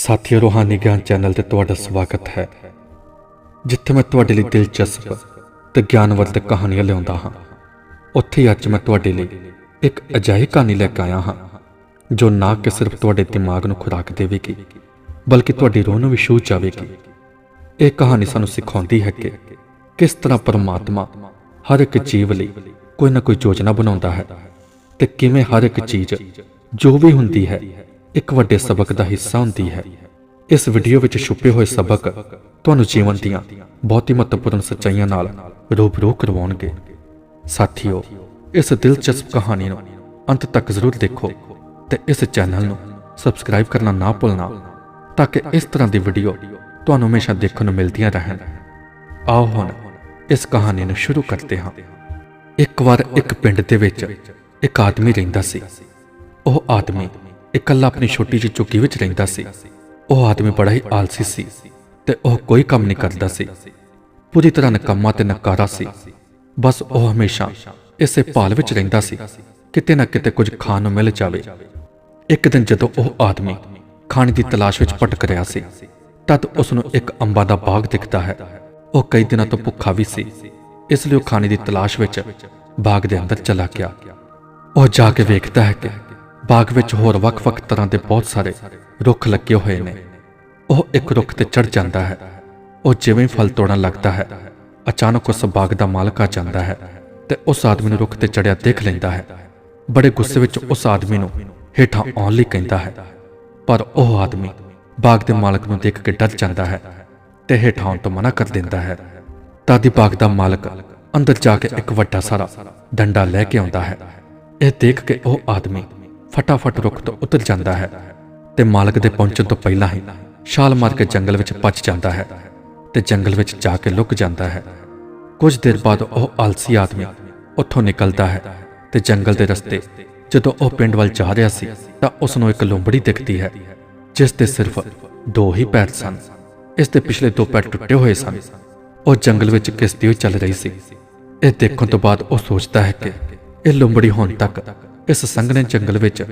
ਸਾਥੀਓ, ਰੋਹਾਨੀ ਗਿਆਨ ਚੈਨਲ ਤੇ ਤੁਹਾਡਾ ਸਵਾਗਤ ਹੈ। ਜਿੱਥੇ ਮੈਂ ਤੁਹਾਡੇ ਲਈ ਦਿਲਚਸਪ ਤੇ ਗਿਆਨਵਰਧਕ ਕਹਾਣੀਆਂ ਲਿਆਉਂਦਾ ਹਾਂ, ਉੱਥੇ ਹੀ ਅੱਜ ਮੈਂ ਤੁਹਾਡੇ ਲਈ ਇੱਕ ਅਜਿਹੀ ਕਹਾਣੀ ਲੈ ਕੇ ਆਇਆ ਹਾਂ, ਜੋ ਨਾ ਕਿ ਸਿਰਫ ਤੁਹਾਡੇ ਦਿਮਾਗ ਨੂੰ ਖੁਰਾਕ ਦੇਵੇਗੀ, ਬਲਕਿ ਤੁਹਾਡੀ ਰੂਹ ਨੂੰ ਵੀ ਛੂਹ ਜਾਵੇਗੀ। ਇਹ ਕਹਾਣੀ ਸਾਨੂੰ ਸਿਖਾਉਂਦੀ ਹੈ ਕਿ ਕਿਸ ਤਰ੍ਹਾਂ ਪਰਮਾਤਮਾ ਹਰ ਇੱਕ ਜੀਵ ਲਈ ਕੋਈ ਨਾ ਕੋਈ ਯੋਜਨਾ ਬਣਾਉਂਦਾ ਹੈ ਤੇ ਕਿਵੇਂ ਹਰ ਇੱਕ ਚੀਜ਼ ਜੋ ਵੀ ਹੁੰਦੀ ਹੈ ਇੱਕ ਵੱਡੇ ਸਬਕ ਦਾ ਹਿੱਸਾ ਹੁੰਦੀ ਹੈ। ਇਸ ਵੀਡੀਓ ਵਿੱਚ ਛੁਪੇ ਹੋਏ ਸਬਕ ਤੁਹਾਨੂੰ ਜੀਵਨ ਦੀਆਂ ਬਹੁਤ ਹੀ ਮਹੱਤਵਪੂਰਨ ਸੱਚਾਈਆਂ ਨਾਲ ਰੂਬਰੂ ਕਰਵਾਉਣਗੇ। ਸਾਥੀਓ, ਇਸ ਦਿਲਚਸਪ ਕਹਾਣੀ ਨੂੰ ਅੰਤ ਤੱਕ ਜ਼ਰੂਰ ਦੇਖੋ ਤੇ ਇਸ ਚੈਨਲ ਨੂੰ ਸਬਸਕ੍ਰਾਈਬ ਕਰਨਾ ਨਾ ਭੁੱਲਣਾ ਤਾਂ ਕਿ ਇਸ ਤਰ੍ਹਾਂ ਦੀ ਵੀਡੀਓ ਤੁਹਾਨੂੰ ਹਮੇਸ਼ਾ ਦੇਖਣ ਨੂੰ ਮਿਲਦੀਆਂ ਰਹਿਣ। ਆਓ ਹੁਣ ਇਸ ਕਹਾਣੀ ਨੂੰ ਸ਼ੁਰੂ ਕਰਦੇ ਹਾਂ। ਇੱਕ ਵਾਰ ਇੱਕ ਪਿੰਡ ਦੇ ਵਿੱਚ ਇੱਕ ਆਦਮੀ ਰਹਿੰਦਾ ਸੀ। ਉਹ ਆਦਮੀ ਇਕੱਲਾ ਆਪਣੀ ਛੋਟੀ ਜਿਹੀ ਝੁੱਗੀ ਵਿੱਚ ਰਹਿੰਦਾ ਸੀ। ਉਹ ਆਦਮੀ ਬੜਾ ਹੀ ਆਲਸੀ ਸੀ ਤੇ ਉਹ ਕੋਈ ਕੰਮ ਨਹੀਂ ਕਰਦਾ ਸੀ। ਪੂਰੀ ਤਰ੍ਹਾਂ ਨਕੰਮਾ ਤੇ ਨਕਾਰਾ ਸੀ। ਬਸ ਉਹ ਹਮੇਸ਼ਾ ਇਸੇ ਭਾਲ ਵਿੱਚ ਰਹਿੰਦਾ ਸੀ ਕਿਤੇ ਨਾ ਕਿਤੇ ਕੁਝ ਖਾਣ ਨੂੰ ਮਿਲ ਜਾਵੇ। ਇੱਕ ਦਿਨ ਜਦੋਂ ਉਹ ਆਦਮੀ ਖਾਣੇ ਦੀ ਤਲਾਸ਼ ਵਿੱਚ ਭਟਕ ਰਿਹਾ ਸੀ, ਤਦ ਉਸ ਨੂੰ ਇੱਕ ਅੰਬਾਂ ਦਾ ਬਾਗ ਦਿਖਦਾ ਹੈ। ਉਹ ਕਈ ਦਿਨਾਂ ਤੋਂ ਭੁੱਖਾ ਵੀ ਸੀ, ਇਸ ਲਈ ਉਹ ਖਾਣੇ ਦੀ ਤਲਾਸ਼ ਵਿੱਚ ਬਾਗ ਦੇ ਅੰਦਰ ਚਲਾ ਗਿਆ। ਉਹ ਜਾ ਕੇ ਵੇਖਦਾ ਹੈ ਕਿ ਬਾਗ ਵਿੱਚ ਹੋਰ ਵੱਖ-ਵੱਖ ਤਰ੍ਹਾਂ ਦੇ ਬਹੁਤ ਸਾਰੇ ਰੁੱਖ ਲੱਗੇ ਹੋਏ ਨੇ। ਉਹ ਇੱਕ ਰੁੱਖ ਤੇ ਚੜ ਜਾਂਦਾ ਹੈ। ਉਹ ਜਿਵੇਂ ਹੀ ਫਲ ਤੋੜਨ ਲੱਗਦਾ ਹੈ। ਅਚਾਨਕ ਉਸ ਬਾਗ ਦਾ ਮਾਲਕ ਆ ਜਾਂਦਾ ਹੈ ਤੇ ਉਸ ਆਦਮੀ ਨੂੰ ਰੁੱਖ ਤੇ ਚੜਿਆ ਦੇਖ ਲੈਂਦਾ ਹੈ। ਬੜੇ ਗੁੱਸੇ ਵਿੱਚ ਉਸ ਆਦਮੀ ਨੂੰ ਹੇਠਾਂ ਆਉਣ ਲਈ ਕਹਿੰਦਾ ਹੈ। ਪਰ ਉਹ ਆਦਮੀ ਬਾਗ ਦੇ ਮਾਲਕ ਨੂੰ ਦੇਖ ਕੇ ਡਰ ਜਾਂਦਾ ਹੈ ਤੇ ਹੇਠਾਂ ਆਉਣ ਤੋਂ ਮਨਾ ਕਰ ਦਿੰਦਾ ਹੈ। ਤਦ ਹੀ ਬਾਗ ਦਾ ਮਾਲਕ ਅੰਦਰ ਜਾ ਕੇ ਇੱਕ ਵੱਡਾ ਸਾਰਾ ਡੰਡਾ ਲੈ ਕੇ ਆਉਂਦਾ ਹੈ। ਇਹ ਦੇਖ ਕੇ ਉਹ ਆਦਮੀ ਫਟਾਫਟ ਰੁੱਖ ਤੋਂ ਉਤਰ ਜਾਂਦਾ ਹੈ ਤੇ ਮਾਲਕ ਦੇ ਪਹੁੰਚਣ ਤੋਂ ਪਹਿਲਾਂ ਹੀ ਛਾਲ ਮਾਰ ਕੇ ਜੰਗਲ ਵਿੱਚ ਭੱਜ ਜਾਂਦਾ ਹੈ ਤੇ ਜੰਗਲ ਵਿੱਚ ਜਾ ਕੇ ਲੁਕ ਜਾਂਦਾ ਹੈ। ਕੁਝ ਦੇਰ ਬਾਅਦ ਉਹ ਆਲਸੀ ਆਦਮੀ ਉੱਥੋਂ ਨਿਕਲਦਾ ਹੈ ਤੇ ਜੰਗਲ ਦੇ ਰਸਤੇ ਜਦੋਂ ਉਹ ਪਿੰਡ ਵੱਲ ਜਾ ਰਿਹਾ ਸੀ ਤਾਂ ਉਸ ਨੂੰ ਇੱਕ ਲੂੰਬੜੀ ਦਿਖਦੀ ਹੈ, ਜਿਸ ਦੇ ਸਿਰਫ ਦੋ ਹੀ ਪੈਰ ਸਨ। ਇਸ ਦੇ ਪਿਛਲੇ ਦੋ ਪੈਰ ਟੁੱਟੇ ਹੋਏ ਸਨ। ਉਹ ਜੰਗਲ ਵਿੱਚ ਕਿਸਦੀ ਹੋਈ ਚੱਲ ਰਹੀ ਸੀ। ਇਹ ਦੇਖਣ ਤੋਂ ਬਾਅਦ ਉਹ ਸੋਚਦਾ ਹੈ ਕਿ ਇਹ ਲੂੰਬੜੀ ਹੁਣ ਤੱਕ ਇਸ ਸੰਘਣੇ ਜੰਗਲ ਵਿੱਚ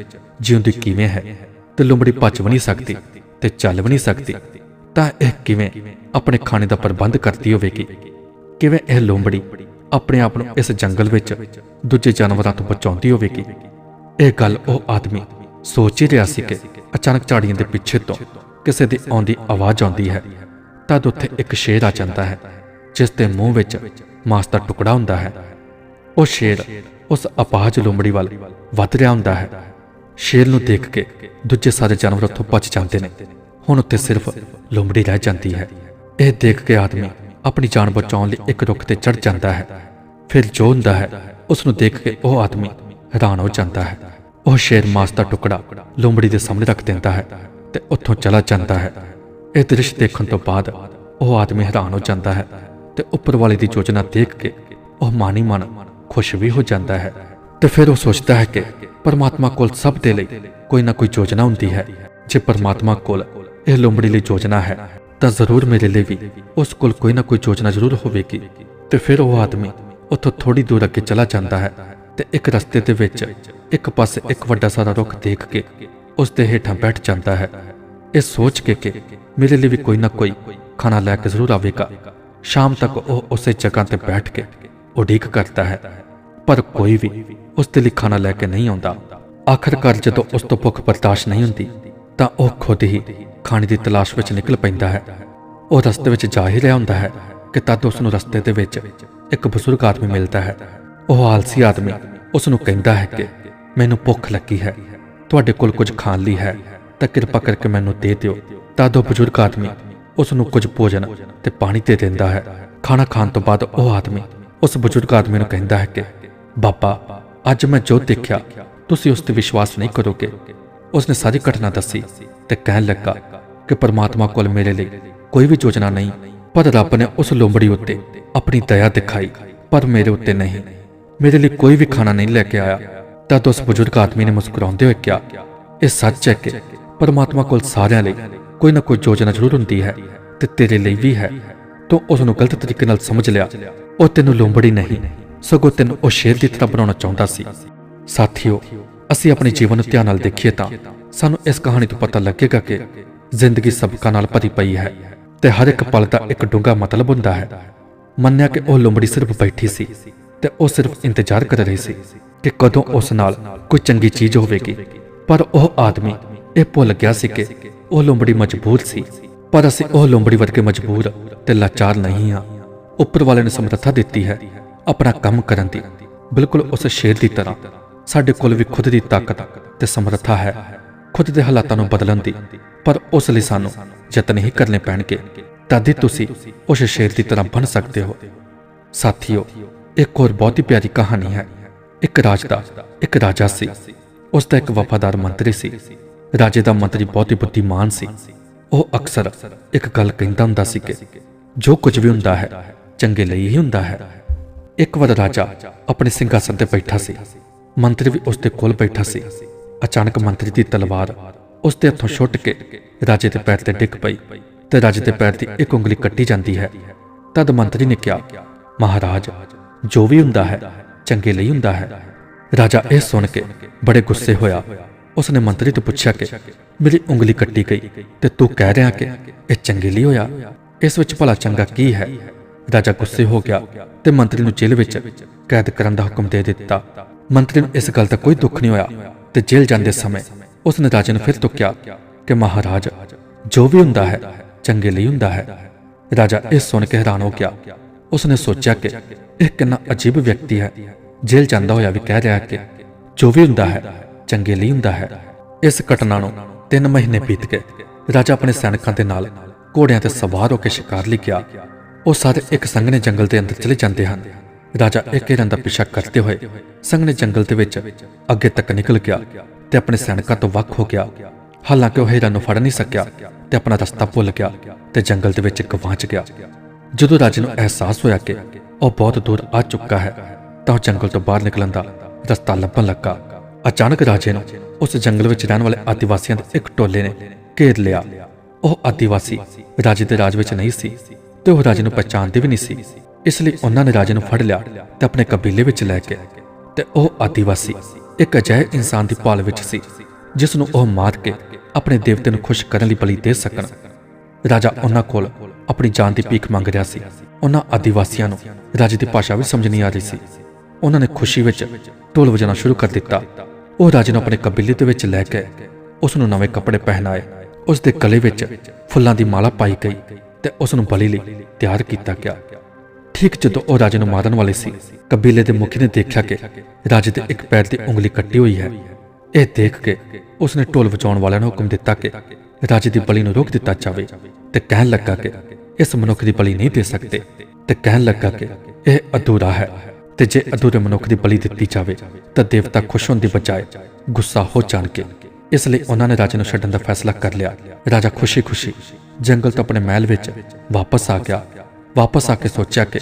ਜਿਉਂਦੀ ਕਿਵੇਂ ਹੈ ਤੇ ਲੂੰਬੜੀ ਭੱਜ ਵੀ ਨਹੀਂ ਸਕਦੀ ਤੇ ਚੱਲ ਵੀ ਨਹੀਂ ਸਕਦੀ, ਤਾਂ ਇਹ ਕਿਵੇਂ ਆਪਣੇ ਖਾਣੇ ਦਾ ਪ੍ਰਬੰਧ ਕਰਦੀ ਹੋਵੇਗੀ? ਕਿਵੇਂ ਇਹ ਲੂੰਬੜੀ ਆਪਣੇ ਆਪ ਨੂੰ ਇਸ ਜੰਗਲ ਵਿੱਚ ਦੂਜੇ ਜਾਨਵਰਾਂ ਤੋਂ ਬਚਾਉਂਦੀ ਹੋਵੇਗੀ? ਇਹ ਗੱਲ ਉਹ ਆਦਮੀ ਸੋਚ ਹੀ ਰਿਹਾ ਸੀ ਕਿ ਅਚਾਨਕ ਝਾੜੀਆਂ ਦੇ ਪਿੱਛੇ ਤੋਂ ਕਿਸੇ ਦੀ ਆਉਂਦੀ ਆਵਾਜ਼ ਆਉਂਦੀ ਹੈ, ਤਦ ਉੱਥੇ ਇੱਕ ਸ਼ੇਰ ਆ ਜਾਂਦਾ ਹੈ, ਜਿਸ ਦੇ ਮੂੰਹ ਵਿੱਚ ਮਾਸ ਦਾ ਟੁਕੜਾ ਹੁੰਦਾ ਹੈ। ਉਹ ਸ਼ੇਰ ਉਸ ਅਪਾਹਜ ਲੋਮੜੀ ਵੱਲ ਵੱਧ ਰਿਹਾ ਹੁੰਦਾ ਹੈ। ਸ਼ੇਰ ਨੂੰ ਦੇਖ ਕੇ ਦੂਜੇ ਸਾਰੇ ਜਾਨਵਰ ਉੱਥੋਂ ਭੱਜ ਜਾਂਦੇ ਨੇ। ਹੁਣ ਉੱਥੇ ਸਿਰਫ ਲੋਮੜੀ ਰਹਿ ਜਾਂਦੀ ਹੈ। ਇਹ ਦੇਖ ਕੇ ਆਦਮੀ ਆਪਣੀ ਜਾਨ ਬਚਾਉਣ ਲਈ ਇੱਕ ਰੁੱਖ ਤੇ ਚੜ ਜਾਂਦਾ ਹੈ। ਫਿਰ ਜੋ ਹੁੰਦਾ ਹੈ, ਉਸ ਨੂੰ ਦੇਖ ਕੇ ਉਹ ਆਦਮੀ ਹੈਰਾਨ ਹੋ ਜਾਂਦਾ ਹੈ। ਉਹ ਸ਼ੇਰ ਮਾਸ ਦਾ ਟੁਕੜਾ ਲੋਮੜੀ ਦੇ ਸਾਹਮਣੇ ਰੱਖ ਦਿੰਦਾ ਹੈ ਤੇ ਉੱਥੋਂ ਚਲਾ ਜਾਂਦਾ ਹੈ। ਇਹ ਦ੍ਰਿਸ਼ ਦੇਖਣ ਤੋਂ ਬਾਅਦ ਉਹ ਆਦਮੀ ਹੈਰਾਨ ਹੋ ਜਾਂਦਾ ਹੈ ਤੇ ਉੱਪਰ ਵਾਲੇ ਦੀ ਯੋਜਨਾ ਦੇਖ ਕੇ ਉਹ ਮਾਨੀ ਮਨ ਖੁਸ਼ ਵੀ ਹੋ ਜਾਂਦਾ ਹੈ ਤੇ ਫਿਰ ਉਹ ਸੋਚਦਾ ਹੈ ਕਿ ਪਰਮਾਤਮਾ ਕੋਲ ਸਭ ਦੇ ਲਈ ਕੋਈ ਨਾ ਕੋਈ ਯੋਜਨਾ ਹੁੰਦੀ ਹੈ। ਜੇ ਪਰਮਾਤਮਾ ਕੋਲ ਇਹ ਲੋਮੜੀ ਲਈ ਯੋਜਨਾ ਹੈ, ਤਾਂ ਜ਼ਰੂਰ ਮੇਰੇ ਲਈ ਵੀ ਉਸ ਕੋਲ ਕੋਈ ਨਾ ਕੋਈ ਯੋਜਨਾ ਜ਼ਰੂਰ ਹੋਵੇਗੀ। ਤੇ ਫਿਰ ਉਹ ਆਦਮੀ ਉੱਥੋਂ ਥੋੜੀ ਦੂਰ ਅੱਗੇ ਚਲਾ ਜਾਂਦਾ ਹੈ ਤੇ ਇੱਕ ਰਸਤੇ ਦੇ ਵਿੱਚ ਇੱਕ ਪਾਸੇ ਇੱਕ ਵੱਡਾ ਸਾਰਾ ਰੁੱਖ ਦੇਖ ਕੇ ਉਸ ਦੇ ਹੇਠਾਂ ਬੈਠ ਜਾਂਦਾ ਹੈ। ਇਹ ਸੋਚ ਕੇ ਕਿ ਮੇਰੇ ਲਈ ਵੀ ਕੋਈ ਨਾ ਕੋਈ ਖਾਣਾ ਲੈ ਕੇ ਜ਼ਰੂਰ ਆਵੇਗਾ। ਸ਼ਾਮ ਤੱਕ ਉਹ ਉਸੇ ਜਗ੍ਹਾ ਤੇ ਬੈਠ ਕੇ ਉਡੀਕ ਕਰਦਾ ਹੈ। ਪਰ ਕੋਈ ਵੀ ਉਸ ਦੇ ਲਈ ਖਾਣਾ ਲੈ ਕੇ ਨਹੀਂ ਆਉਂਦਾ। ਆਖਰਕਾਰ ਜਦੋਂ ਉਸ ਤੋਂ ਭੁੱਖ ਬਰਦਾਸ਼ਤ ਨਹੀਂ ਹੁੰਦੀ, ਤਾਂ ਉਹ ਖੁਦ ਹੀ ਖਾਣੇ ਦੀ ਤਲਾਸ਼ ਵਿੱਚ ਨਿਕਲ ਪੈਂਦਾ ਹੈ। ਉਹ ਰਸਤੇ ਵਿੱਚ ਜਾ ਹੀ ਰਿਹਾ ਹੁੰਦਾ ਹੈ ਕਿ ਤਦ ਉਸ ਨੂੰ ਰਸਤੇ ਦੇ ਵਿੱਚ ਇੱਕ ਬਜ਼ੁਰਗ ਆਦਮੀ ਮਿਲਦਾ ਹੈ। ਉਹ ਆਲਸੀ ਆਦਮੀ ਉਸ ਨੂੰ ਕਹਿੰਦਾ ਹੈ ਕਿ ਮੈਨੂੰ ਭੁੱਖ ਲੱਗੀ ਹੈ, ਤੁਹਾਡੇ ਕੋਲ ਕੁਝ ਖਾਣ ਲਈ ਹੈ, ਤਾਂ ਕਿਰਪਾ ਕਰਕੇ ਮੈਨੂੰ ਦੇ ਦਿਓ। ਤਦ ਉਹ ਬਜ਼ੁਰਗ ਆਦਮੀ ਉਸ ਨੂੰ ਕੁਝ ਭੋਜਨ ਤੇ ਪਾਣੀ ਦੇ ਦਿੰਦਾ ਹੈ। ਖਾਣਾ ਖਾਣ ਤੋਂ ਬਾਅਦ ਉਹ ਆਦਮੀ ਉਸ ਬਜ਼ੁਰਗ ਆਦਮੀ ਨੂੰ ਕਹਿੰਦਾ ਹੈ ਕਿ ਬਾਬਾ, ਅੱਜ ਮੈਂ ਜੋ ਦੇਖਿਆ, ਤੁਸੀਂ ਉਸ ਤੇ ਵਿਸ਼ਵਾਸ ਨਹੀਂ ਕਰੋਗੇ। ਉਸਨੇ ਸਾਰੀ ਘਟਨਾ ਦੱਸੀ ਤੇ ਕਹਿਣ ਲੱਗਾ ਕਿ ਪਰਮਾਤਮਾ ਕੋਲ ਮੇਰੇ ਲਈ ਕੋਈ ਵੀ ਯੋਜਨਾ ਨਹੀਂ, ਪਰ ਰੱਬ ਨੇ ਉਸ ਲੋਂਬੜੀ ਉੱਤੇ ਆਪਣੀ ਦਇਆ ਦਿਖਾਈ, ਪਰ ਮੇਰੇ ਉੱਤੇ ਨਹੀਂ। ਮੇਰੇ ਲਈ ਕੋਈ ਵੀ ਖਾਣਾ ਨਹੀਂ ਲੈ ਕੇ ਆਇਆ। ਤਦ ਉਸ ਬਜ਼ੁਰਗ ਆਦਮੀ ਨੇ ਮੁਸਕਰਾਉਂਦੇ ਹੋਏ ਕਿਹਾ, ਇਹ ਸੱਚ ਹੈ ਕਿ ਪਰਮਾਤਮਾ ਕੋਲ ਸਾਰਿਆਂ ਲਈ ਕੋਈ ਨਾ ਕੋਈ ਯੋਜਨਾ ਜ਼ਰੂਰ ਹੁੰਦੀ ਹੈ ਤੇ ਤੇਰੇ ਲਈ ਵੀ ਹੈ। ਤੂੰ ਉਸ ਨੂੰ ਗਲਤ ਤਰੀਕੇ ਨਾਲ ਸਮਝ ਲਿਆ, ਉਹ ਤੈਨੂੰ ਲੋਂਬੜੀ ਨਹੀਂ। ਸਗੋਂ ਤੈਨੂੰ ਉਹ ਸ਼ੇਰ ਦੀ ਤਰ੍ਹਾਂ ਬਣਾਉਣਾ ਚਾਹੁੰਦਾ ਸੀ। ਸਾਥੀਓ, ਅਸੀਂ ਆਪਣੇ ਜੀਵਨ ਨੂੰ ਧਿਆਨ ਨਾਲ ਦੇਖੀਏ ਤਾਂ ਸਾਨੂੰ ਇਸ ਕਹਾਣੀ ਤੋਂ ਪਤਾ ਲੱਗੇਗਾ ਕਿ ਜ਼ਿੰਦਗੀ ਸਬਕਾਂ ਨਾਲ ਭਰੀ ਪਈ ਹੈ ਤੇ ਹਰ ਇੱਕ ਪਲ ਦਾ ਇੱਕ ਡੂੰਘਾ ਮਤਲਬ ਹੁੰਦਾ ਹੈ। ਮੰਨਿਆ ਕਿ ਉਹ ਲੁੰਬੜੀ ਸਿਰਫ ਬੈਠੀ ਸੀ ਤੇ ਉਹ ਸਿਰਫ ਇੰਤਜ਼ਾਰ ਕਰ ਰਹੀ ਸੀ ਕਿ ਕਦੋਂ ਉਸ ਨਾਲ ਕੋਈ ਚੰਗੀ ਚੀਜ਼ ਹੋਵੇਗੀ। ਪਰ ਉਹ ਆਦਮੀ ਇਹ ਭੁੱਲ ਗਿਆ ਸੀ ਕਿ ਉਹ ਲੁੰਬੜੀ ਮਜਬੂਰ ਸੀ। ਪਰ ਅਸੀਂ ਉਹ ਲੁੰਬੜੀ ਵਰਗੇ ਮਜਬੂਰ ਤੇ ਲਾਚਾਰ ਨਹੀਂ ਹਾਂ। ਉੱਪਰ ਵਾਲੇ ਨੇ ਸਮਰੱਥਾ ਦਿੱਤੀ ਹੈ ਆਪਣਾ ਕੰਮ ਕਰਨ ਦੀ। ਬਿਲਕੁਲ ਉਸ ਸ਼ੇਰ ਦੀ ਤਰ੍ਹਾਂ, ਸਾਡੇ ਕੋਲ ਵੀ ਖੁਦ ਦੀ ਤਾਕਤ ਤੇ ਸਮਰੱਥਾ ਹੈ, ਖੁਦ ਦੇ ਹਾਲਾਤਾਂ ਨੂੰ ਬਦਲਣ ਦੀ। ਪਰ ਉਸ ਲਈ ਸਾਨੂੰ ਯਤਨ ਹੀ ਕਰਨੇ ਪੈਣਗੇ। ਤਦ ਹੀ ਤੁਸੀਂ ਉਸ ਸ਼ੇਰ ਦੀ ਤਰ੍ਹਾਂ ਬਣ ਸਕਦੇ ਹੋ। ਸਾਥੀਓ, ਇੱਕ ਹੋਰ ਬਹੁਤ ਹੀ ਪਿਆਰੀ ਕਹਾਣੀ ਹੈ। ਇੱਕ ਰਾਜ ਦਾ ਇੱਕ ਰਾਜਾ ਸੀ। ਉਸ ਦਾ ਇੱਕ ਵਫਾਦਾਰ ਮੰਤਰੀ ਸੀ। ਰਾਜੇ ਦਾ ਮੰਤਰੀ ਬਹੁਤ ਹੀ ਬੁੱਧੀਮਾਨ ਸੀ। ਉਹ ਅਕਸਰ ਇੱਕ ਗੱਲ ਕਹਿੰਦਾ ਹੁੰਦਾ ਸੀ ਕਿ ਜੋ ਕੁਝ ਵੀ ਹੁੰਦਾ ਹੈ, ਚੰਗੇ ਲਈ ਹੀ ਹੁੰਦਾ ਹੈ। ਇੱਕ ਵਾਰ ਰਾਜਾ ਆਪਣੇ ਸਿੰਘਾਸਨ ਤੇ ਬੈਠਾ ਸੀ। ਮੰਤਰੀ ਵੀ ਉਸ ਦੇ ਕੋਲ ਬੈਠਾ ਸੀ। ਅਚਾਨਕ ਮੰਤਰੀ ਦੀ ਤਲਵਾਰ ਉਸ ਦੇ ਹੱਥੋਂ ਛੁੱਟ ਕੇ ਰਾਜੇ ਦੇ ਪੈਰ ਤੇ ਡਿੱਗ ਪਈ ਤੇ ਰਾਜੇ ਦੇ ਪੈਰ ਦੀ ਇੱਕ ਉਂਗਲੀ ਕੱਟੀ ਜਾਂਦੀ ਹੈ। ਤਦ ਮੰਤਰੀ ਨੇ ਕਿਹਾ, ਮਹਾਰਾਜ, ਜੋ ਵੀ ਹੁੰਦਾ ਹੈ, ਚੰਗੇ ਲਈ ਹੁੰਦਾ ਹੈ। ਰਾਜਾ ਇਹ ਸੁਣ ਕੇ ਬੜੇ ਗੁੱਸੇ ਹੋਇਆ। ਉਸਨੇ ਮੰਤਰੀ ਤੋਂ ਪੁੱਛਿਆ ਕਿ, ਮੇਰੀ ਉਂਗਲੀ ਕੱਟੀ ਗਈ ਤੇ ਤੂੰ ਕਹਿ ਰਿਹਾ ਕਿ ਇਹ ਚੰਗੇ ਲਈ ਹੋਇਆ? ਇਸ ਵਿੱਚ ਭਲਾ ਚੰਗਾ ਕੀ ਹੈ? ਰਾਜਾ ਗੁੱਸੇ ਹੋ ਗਿਆ ਤੇ ਮੰਤਰੀ ਨੂੰ ਜੇਲ੍ਹ ਵਿੱਚ ਕੈਦ ਕਰਨ ਦਾ ਹੁਕਮ ਦੇ ਦਿੱਤਾ। ਮੰਤਰੀ ਨੂੰ ਇਸ ਗੱਲ ਦਾ ਕੋਈ ਦੁੱਖ ਨਹੀਂ ਹੋਇਆ ਤੇ ਜੇਲ੍ਹ ਜਾਂਦੇ ਸਮੇਂ ਉਸਨੇ ਰਾਜੇ ਨੂੰ ਫਿਰ ਤੋਂ ਕਿਹਾ ਕਿ ਮਹਾਰਾਜ, ਜੋ ਵੀ ਹੁੰਦਾ ਹੈ, ਚੰਗੇ ਲਈ ਹੁੰਦਾ ਹੈ। ਰਾਜਾ ਇਹ ਸੁਣ ਕੇ ਹੈਰਾਨ ਹੋ ਗਿਆ। ਉਸਨੇ ਸੋਚਿਆ ਕਿ ਇਹ ਕਿੰਨਾ ਅਜੀਬ ਵਿਅਕਤੀ ਹੈ। ਜੇਲ੍ਹ ਜਾਂਦਾ ਹੋਇਆ ਵੀ ਕਹਿ ਰਿਹਾ ਕਿ ਜੋ ਵੀ ਹੁੰਦਾ ਹੈ, ਚੰਗੇ ਲਈ ਹੁੰਦਾ ਹੈ। ਇਸ ਘਟਨਾ ਨੂੰ 3 ਮਹੀਨੇ ਬੀਤ ਗਏ। ਰਾਜਾ ਆਪਣੇ ਸੈਨਿਕਾਂ ਦੇ ਨਾਲ ਘੋੜਿਆਂ ਤੇ ਸਵਾਰ ਹੋ ਕੇ ਸ਼ਿਕਾਰ ਲਈ ਗਿਆ। ਉਹ ਸਾਰੇ ਇੱਕ ਸੰਘਣੇ ਜੰਗਲ ਦੇ ਅੰਦਰ ਚਲੇ ਜਾਂਦੇ ਹਨ। ਰਾਜਾ ਇੱਕ ਹਿਰਨ ਦਾ ਪਿੱਛਾ ਕਰਦੇ ਹੋਏ ਸੰਘਣੇ ਜੰਗਲ ਦੇ ਵਿੱਚ ਅੱਗੇ ਤੱਕ ਨਿਕਲ ਗਿਆ ਤੇ ਆਪਣੇ ਸੈਨਿਕਾਂ ਤੋਂ ਵੱਖ ਹੋ ਗਿਆ। ਹਾਲਾਂਕਿ ਉਹ ਹਿਰਨ ਨੂੰ ਫੜ ਨਹੀਂ ਸਕਿਆ ਤੇ ਆਪਣਾ ਰਸਤਾ ਭੁੱਲ ਗਿਆ ਤੇ ਜੰਗਲ ਦੇ ਵਿੱਚ ਗਵਾਚ ਗਿਆ। ਜਦੋਂ ਰਾਜੇ ਨੂੰ ਅਹਿਸਾਸ ਹੋਇਆ ਕਿ ਉਹ ਬਹੁਤ ਦੂਰ ਆ ਚੁੱਕਾ ਹੈ, ਤਾਂ ਉਹ ਜੰਗਲ ਤੋਂ ਬਾਹਰ ਨਿਕਲਣ ਦਾ ਰਸਤਾ ਲੱਭਣ ਲੱਗਾ। ਅਚਾਨਕ ਰਾਜੇ ਨੂੰ ਉਸ ਜੰਗਲ ਵਿੱਚ ਰਹਿਣ ਵਾਲੇ ਆਦੀਵਾਸੀਆਂ ਦੇ ਇੱਕ ਟੋਲੇ ਨੇ ਘੇਰ ਲਿਆ। ਉਹ ਆਦੀਵਾਸੀ ਰਾਜੇ ਦੇ ਰਾਜ ਵਿੱਚ ਨਹੀਂ ਸੀ। ਤੇ ਉਹ ਰਾਜੇ ਨੂੰ ਪਛਾਣਦੇ ਵੀ ਨਹੀਂ ਸੀ। ਇਸ ਲਈ ਉਹਨਾਂ ਨੇ ਰਾਜੇ ਨੂੰ ਫੜ ਲਿਆ ਤੇ ਆਪਣੇ ਕਬੀਲੇ ਵਿੱਚ ਲੈ ਕੇ ਤੇ ਉਹ ਆਦੀਵਾਸੀ, ਇੱਕ ਅਜਿਹੇ ਇਨਸਾਨ ਦੀ ਭਾਲ ਵਿੱਚ ਸੀ, ਜਿਸ ਨੂੰ ਉਹ ਮਾਰ ਕੇ ਆਪਣੇ ਦੇਵਤੇ ਨੂੰ ਖੁਸ਼ ਕਰਨ ਲਈ ਬਲੀ ਦੇ ਸਕਣ। ਰਾਜਾ ਉਹਨਾਂ ਕੋਲ ਆਪਣੀ ਜਾਨ ਦੀ ਭੀਖ ਮੰਗ ਰਿਹਾ ਸੀ। ਉਹਨਾਂ ਆਦੀਵਾਸੀਆਂ ਨੂੰ ਰਾਜੇ ਦੀ ਭਾਸ਼ਾ ਵੀ ਸਮਝ ਨਹੀਂ ਆ ਰਹੀ ਸੀ। ਉਹਨਾਂ ਨੇ ਖੁਸ਼ੀ ਵਿੱਚ ਢੋਲ ਵਜਾਉਣਾ ਸ਼ੁਰੂ ਕਰ ਦਿੱਤਾ। ਉਹ ਰਾਜੇ ਨੂੰ ਆਪਣੇ ਕਬੀਲੇ ਦੇ ਵਿੱਚ ਲੈ ਕੇ ਉਸ ਨੂੰ ਨਵੇਂ ਕੱਪੜੇ ਪਹਿਨਾਏ। ਉਸ ਦੇ ਗਲੇ ਵਿੱਚ ਫੁੱਲਾਂ ਦੀ ਮਾਲਾ ਪਾਈ ਗਈ। ਤੇ ਉਸ ਨੂੰ ਬਲੀ ਲਈ ਤਿਆਰ ਕੀਤਾ ਗਿਆ। ਠੀਕ ਜਦੋਂ ਉਹ ਰਾਜੇ ਨੂੰ ਮਾਰਨ ਵਾਲੇ ਸੀ, ਕਬੀਲੇ ਦੇ ਮੁਖੀ ਨੇ ਦੇਖਿਆ ਕਿ ਰਾਜੇ ਦੇ ਇੱਕ ਪੈਰ ਦੀ ਉਂਗਲੀ ਕੱਟੀ ਹੋਈ ਹੈ। ਇਹ ਦੇਖ ਕੇ ਉਸਨੇ ਢੋਲ ਵਜਾਉਣ ਵਾਲਿਆਂ ਨੂੰ ਹੁਕਮ ਦਿੱਤਾ ਕਿ ਰਾਜੇ ਦੀ ਬਲੀ ਨੂੰ ਰੋਕ ਦਿੱਤਾ ਜਾਵੇ ਤੇ ਕਹਿਣ ਲੱਗਾ ਕਿ ਇਸ ਮਨੁੱਖ ਦੀ ਬਲੀ ਨਹੀਂ ਦੇ ਸਕਦੇ ਤੇ ਕਹਿਣ ਲੱਗਾ ਕਿ ਇਹ ਅਧੂਰਾ ਹੈ ਤੇ ਜੇ ਅਧੂਰੇ ਮਨੁੱਖ ਦੀ ਬਲੀ ਦਿੱਤੀ ਜਾਵੇ ਤਾਂ ਦੇਵਤਾ ਖੁਸ਼ ਹੋਣ ਦੀ ਬਜਾਏ ਗੁੱਸਾ ਹੋ ਜਾਣਗੇ। ਇਸ ਲਈ ਉਹਨਾਂ ਨੇ ਰਾਜੇ ਨੂੰ ਛੱਡਣ ਦਾ ਫੈਸਲਾ ਕਰ ਲਿਆ। ਰਾਜਾ ਖੁਸ਼ੀ-ਖੁਸ਼ੀ ਜੰਗਲ ਤੋਂ ਆਪਣੇ ਮਹਿਲ ਵਿੱਚ ਵਾਪਸ ਆ ਗਿਆ। ਵਾਪਸ ਆ ਕੇ ਸੋਚਿਆ ਕਿ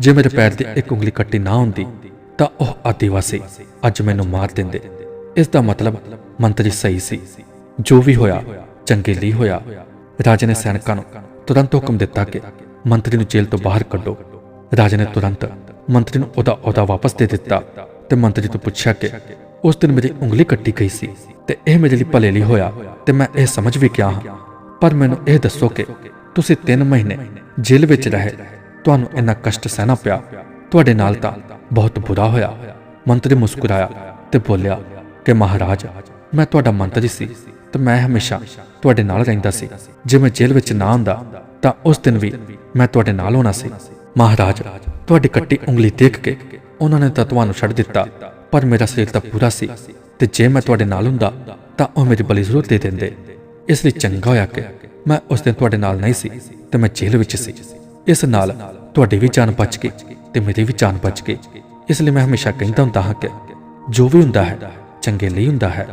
ਜੇ ਮੇਰੇ ਪੈਰ ਦੀ ਇੱਕ ਉਂਗਲੀ ਕੱਟੀ ਨਾ ਹੁੰਦੀ, ਤਾਂ ਉਹ ਆਦੀਵਾਸੀ ਅੱਜ ਮੈਨੂੰ ਮਾਰ ਦਿੰਦੇ। ਇਸ ਦਾ ਮਤਲਬ ਮੰਤਰੀ ਸਹੀ ਸੀ। ਜੋ ਵੀ ਹੋਇਆ, ਚੰਗੇ ਲਈ ਹੋਇਆ। ਰਾਜੇ ਨੇ ਸੈਨਿਕਾਂ ਨੂੰ ਤੁਰੰਤ ਹੁਕਮ ਦਿੱਤਾ ਕਿ ਮੰਤਰੀ ਨੂੰ ਜੇਲ੍ਹ ਤੋਂ ਬਾਹਰ ਕੱਢੋ। ਰਾਜੇ ਨੇ ਤੁਰੰਤ ਮੰਤਰੀ ਨੂੰ ਉਹਦਾ ਅਹੁਦਾ ਵਾਪਸ ਦੇ ਦਿੱਤਾ ਤੇ ਮੰਤਰੀ ਤੋਂ ਪੁੱਛਿਆ ਕਿ ਉਸ ਦਿਨ ਮੇਰੀ ਉਂਗਲੀ ਕੱਟੀ ਗਈ ਸੀ। ਤੇ ਇਹ ਮੇਰੇ ਲਈ ਭਲੇ ਲਈ ਹੋਇਆ ਤੇ ਮੈਂ ਇਹ ਸਮਝ ਵੀ ਗਿਆ ਹਾਂ। ਪਰ ਮੈਨੂੰ ਇਹ ਦੱਸੋ ਕਿ ਤੁਸੀਂ 3 ਮਹੀਨੇ ਜੇਲ੍ਹ ਵਿੱਚ ਰਹੇ, ਤੁਹਾਨੂੰ ਇੰਨਾ ਕਸ਼ਟ ਸਹਿਣਾ ਪਿਆ। ਤੁਹਾਡੇ ਨਾਲ ਤਾਂ ਬਹੁਤ ਬੁਰਾ ਹੋਇਆ। ਮੰਤਰੀ ਮੁਸਕਰਾਇਆ ਤੇ ਬੋਲਿਆ ਕਿ, ਮਹਾਰਾਜ, ਮੈਂ ਤੁਹਾਡਾ ਮੰਤਰੀ ਸੀ ਤੇ ਮੈਂ ਹਮੇਸ਼ਾ ਤੁਹਾਡੇ ਨਾਲ ਰਹਿੰਦਾ ਸੀ। ਜੇ ਮੈਂ ਜੇਲ੍ਹ ਵਿੱਚ ਨਾ ਹੁੰਦਾ ਤਾਂ ਉਸ ਦਿਨ ਵੀ ਮੈਂ ਤੁਹਾਡੇ ਨਾਲ ਹੋਣਾ ਸੀ। ਮਹਾਰਾਜ, ਤੁਹਾਡੀ ਕੱਟੀ ਉਂਗਲੀ ਦੇਖ ਕੇ ਉਹਨਾਂ ਨੇ ਤਾਂ ਤੁਹਾਨੂੰ ਛੱਡ ਦਿੱਤਾ, ਪਰ ਮੇਰਾ ਸਰੀਰ ਤਾਂ ਪੂਰਾ ਸੀ। ਤੇ ਜੇ ਮੈਂ ਤੁਹਾਡੇ ਨਾਲ ਹੁੰਦਾ, ਤਾਂ ਉਹ ਮੇਰੀ ਬਲੀ ਜ਼ਰੂਰ ਦੇ ਦਿੰਦੇ। ਇਸ ਲਈ ਚੰਗਾ ਹੋਇਆ ਕਿ ਮੈਂ ਉਸ ਦਿਨ ਤੁਹਾਡੇ ਨਾਲ ਨਹੀਂ ਸੀ, ਤੇ ਮੈਂ ਜੇਲ੍ਹ ਵਿੱਚ ਸੀ। ਇਸ ਨਾਲ ਤੁਹਾਡੀ ਵੀ ਜਾਨ ਬਚ ਗਈ ਤੇ ਮੇਰੀ ਵੀ ਜਾਨ ਬਚ ਗਈ। ਇਸ ਲਈ ਮੈਂ ਹਮੇਸ਼ਾ ਕਹਿੰਦਾ ਹੁੰਦਾ ਹਾਂ ਕਿ ਜੋ ਵੀ ਹੁੰਦਾ ਹੈ, ਚੰਗੇ ਲਈ ਹੁੰਦਾ ਹੈ।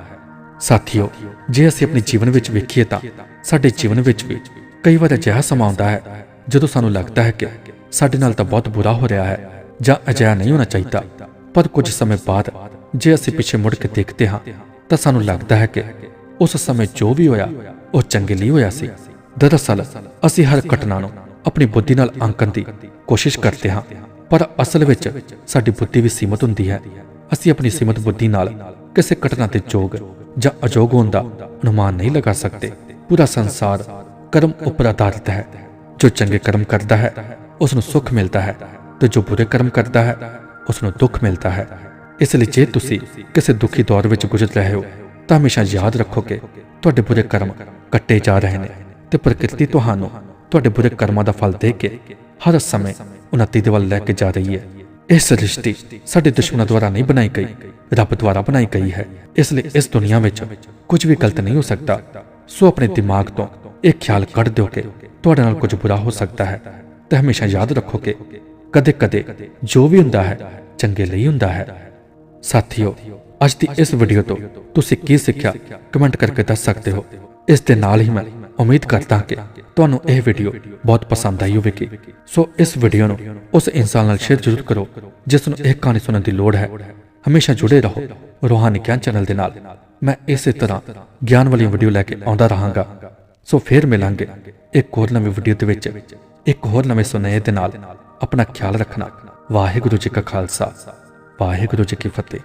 ਸਾਥੀਓ, ਜੇ ਅਸੀਂ ਆਪਣੇ ਜੀਵਨ ਵਿੱਚ ਵੇਖੀਏ ਤਾਂ ਸਾਡੇ ਜੀਵਨ ਵਿੱਚ ਵੀ ਕਈ ਵਾਰ ਅਜਿਹਾ ਸਮਾਂ ਆਉਂਦਾ ਹੈ, ਜਦੋਂ ਸਾਨੂੰ ਲੱਗਦਾ ਹੈ ਕਿ ਸਾਡੇ ਨਾਲ ਤਾਂ ਬਹੁਤ ਬੁਰਾ ਹੋ ਰਿਹਾ ਹੈ ਜਾਂ ਅਜਿਹਾ ਨਹੀਂ ਹੋਣਾ ਚਾਹੀਦਾ। ਪਰ ਕੁਝ ਸਮੇਂ ਬਾਅਦ ਜੇ ਅਸੀਂ ਪਿੱਛੇ ਮੁੜ ਕੇ ਦੇਖਦੇ ਹਾਂ, ਤਾਂ ਸਾਨੂੰ ਲੱਗਦਾ ਹੈ ਕਿ ਉਸ ਸਮੇਂ ਜੋ ਵੀ ਹੋਇਆ, ਉਹ ਚੰਗੇ ਲਈ ਹੋਇਆ ਸੀ। ਦਰਅਸਲ, ਅਸੀਂ ਹਰ ਘਟਨਾ ਨੂੰ ਆਪਣੀ ਬੁੱਧੀ ਨਾਲ ਅੰਕਣ ਦੀ ਕੋਸ਼ਿਸ਼ ਕਰਦੇ ਹਾਂ, ਪਰ ਅਸਲ ਵਿੱਚ ਸਾਡੀ ਬੁੱਧੀ ਵੀ ਸੀਮਤ ਹੁੰਦੀ ਹੈ। ਅਸੀਂ ਆਪਣੀ ਸੀਮਤ ਬੁੱਧੀ ਨਾਲ ਕਿਸੇ ਘਟਨਾ ਦੇ ਯੋਗ ਜਾਂ ਅਯੋਗ ਹੋਣ ਦਾ ਅਨੁਮਾਨ ਨਹੀਂ ਲਗਾ ਸਕਦੇ। ਪੂਰਾ ਸੰਸਾਰ ਕਰਮ ਉੱਪਰ ਆਧਾਰਿਤ ਹੈ। ਜੋ ਚੰਗੇ ਕਰਮ ਕਰਦਾ ਹੈ ਉਸ ਨੂੰ ਸੁੱਖ ਮਿਲਦਾ ਹੈ ਤੇ ਜੋ ਬੁਰੇ ਕਰਮ ਕਰਦਾ ਹੈ ਉਸ ਨੂੰ ਦੁੱਖ ਮਿਲਦਾ ਹੈ। ਇਸ ਲਈ ਜੇ ਤੁਸੀਂ ਕਿਸੇ ਦੁਖੀ ਦੌਰ ਵਿੱਚ ਗੁਜ਼ਰ ਰਹੇ ਹੋ, ਤਾਂ ਹਮੇਸ਼ਾ ਯਾਦ ਰੱਖੋ ਕਿ ਤੁਹਾਡੇ ਬੁਰੇ ਕਰਮ ਕੱਟੇ ਜਾ ਰਹੇ ਨੇ ਤੇ ਪ੍ਰਕਿਰਤੀ ਤੁਹਾਨੂੰ ਤੁਹਾਡੇ ਬੁਰੇ ਕਰਮਾਂ ਦਾ ਫਲ ਦੇ ਕੇ ਹਰ ਸਮੇਂ ਉਨਤੀ ਦੇ ਵੱਲ ਲੈ ਕੇ ਜਾ ਰਹੀ ਹੈ। ਇਹ ਸ੍ਰਿਸ਼ਟੀ ਸਾਡੇ ਦੁਸ਼ਮਣਾਂ ਦੁਆਰਾ ਨਹੀਂ ਬਣਾਈ ਗਈ, ਰੱਬ ਦੁਆਰਾ ਬਣਾਈ ਗਈ ਹੈ। ਇਸ ਲਈ ਇਸ ਦੁਨੀਆ ਵਿੱਚ ਕੁਝ ਵੀ ਗਲਤ ਨਹੀਂ ਹੋ ਸਕਦਾ। ਸੋ ਆਪਣੇ ਦਿਮਾਗ ਤੋਂ ਇਹ ਖਿਆਲ ਕੱਢ ਦਿਓ ਕਿ ਤੁਹਾਡੇ ਨਾਲ ਕੁਝ ਬੁਰਾ ਹੋ ਸਕਦਾ ਹੈ ਤੇ ਹਮੇਸ਼ਾ ਯਾਦ ਰੱਖੋ ਕਿ ਕਦੇ-ਕਦੇ ਜੋ ਵੀ ਹੁੰਦਾ ਹੈ, ਚੰਗੇ ਲਈ ਹੁੰਦਾ ਹੈ। ਸਾਥੀਓ, ਅੱਜ ਦੀ ਇਸ ਵੀਡੀਓ ਤੋਂ ਤੁਸੀਂ ਕੀ ਸਿੱਖਿਆ ਕਮੈਂਟ ਕਰਕੇ ਦੱਸ ਸਕਦੇ ਹੋ। ਇਸ ਦੇ ਨਾਲ ਹੀ ਮੈਂ ਉਮੀਦ ਕਰਦਾ ਹਾਂ ਕਿ ਤੁਹਾਨੂੰ ਇਹ ਵੀਡੀਓ ਬਹੁਤ ਪਸੰਦ ਆਈ ਹੋਵੇਗੀ। ਸੋ ਇਸ ਵੀਡੀਓ ਨੂੰ ਉਸ ਇਨਸਾਨ ਨਾਲ ਸ਼ੇਅਰ ਜ਼ਰੂਰ ਕਰੋ, ਜਿਸ ਨੂੰ ਇਹ ਕਹਾਣੀ ਸੁਣਨ ਦੀ ਲੋੜ ਹੈ। ਹਮੇਸ਼ਾ ਜੁੜੇ ਰਹੋ ਰੋਹਾਨੀ ਗਿਆਨ ਚੈਨਲ ਦੇ ਨਾਲ। ਮੈਂ ਇਸੇ ਤਰ੍ਹਾਂ ਗਿਆਨ ਵਾਲੀ ਵੀਡੀਓ ਲੈ ਕੇ ਆਉਂਦਾ ਰਹਾਂਗਾ। ਸੋ ਫੇਰ ਮਿਲਾਂਗੇ ਇੱਕ ਹੋਰ ਨਵੀਂ ਵੀਡੀਓ ਦੇ ਵਿੱਚ। ਇੱਕ ਹੋਰ ਨਵੇਂ ਸੁਨੇਹੇ ਦੇ ਨਾਲ ਆਪਣਾ ਖਿਆਲ ਰੱਖਣਾ। ਵਾਹਿਗੁਰੂ ਜੀ ਕਾ ਖਾਲਸਾ। ਵਾਹਿਗੁਰੂ ਜੀ ਕੀ ਫਤਿਹ।